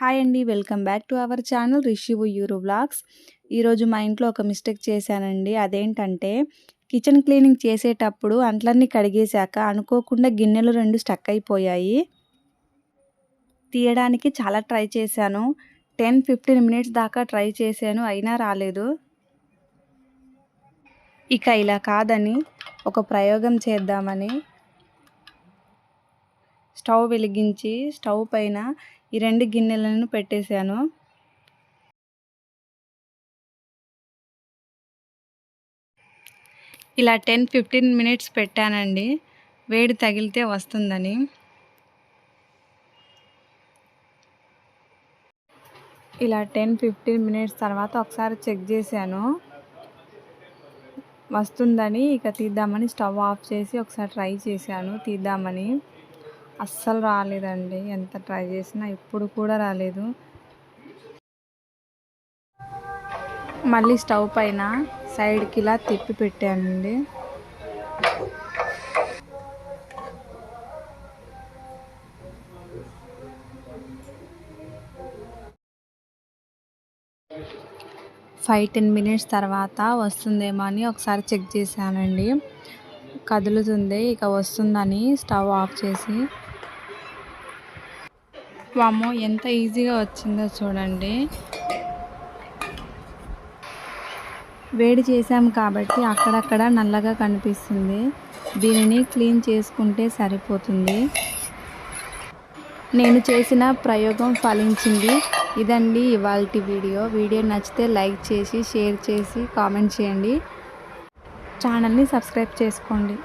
Hi అండి welcome back to our channel రిషివు యూరో vlogs. ఈరోజు మా ఇంట్లో ఒక మిస్టేక్ చేశానండి. అదేంటంటే కిచెన్ క్లీనింగ్ చేసేటప్పుడు అంట్లన్నీ కడిగేశాక అనుకోకుండా గిన్నెలు రెండు స్టక్ అయిపోయాయి. తీయడానికి చాలా ట్రై చేశాను. టెన్ ఫిఫ్టీన్ మినిట్స్ దాకా ట్రై చేశాను అయినా రాలేదు. ఇక ఇలా కాదని ఒక ప్రయోగం చేద్దామని స్టవ్ వెలిగించి స్టవ్ పైన ఈ రెండు గిన్నెలను పెట్టేశాను. ఇలా టెన్ ఫిఫ్టీన్ మినిట్స్ పెట్టానండి. వేడి తగిలితే వస్తుందని. ఇలా టెన్ ఫిఫ్టీన్ మినిట్స్ తర్వాత ఒకసారి చెక్ చేశాను. వస్తుందని ఇక తీద్దామని స్టవ్ ఆఫ్ చేసి ఒకసారి ట్రై చేశాను. తీద్దామని. అస్సలు రాలేదండి. ఎంత ట్రై చేసినా ఇప్పుడు కూడా రాలేదు. మళ్ళీ స్టవ్ పైన సైడ్కి ఇలా తిప్పి పెట్టానండి. ఫైవ్ టెన్ మినిట్స్ తర్వాత వస్తుందేమో అని ఒకసారి చెక్ చేశానండి. కదులుతుంది ఇక వస్తుందని స్టవ్ ఆఫ్ చేసి వామ్మో ఎంత ఈజీగా వచ్చిందో చూడండి. వేడి చేసాం కాబట్టి అక్కడక్కడ నల్లగా కనిపిస్తుంది. దీనిని క్లీన్ చేసుకుంటే సరిపోతుంది. నేను చేసిన ప్రయోగం ఫలించింది. ఇదండి ఇవాళ వీడియో. వీడియో నచ్చితే లైక్ చేసి షేర్ చేసి కామెంట్ చేయండి. ఛానల్ని సబ్స్క్రైబ్ చేసుకోండి.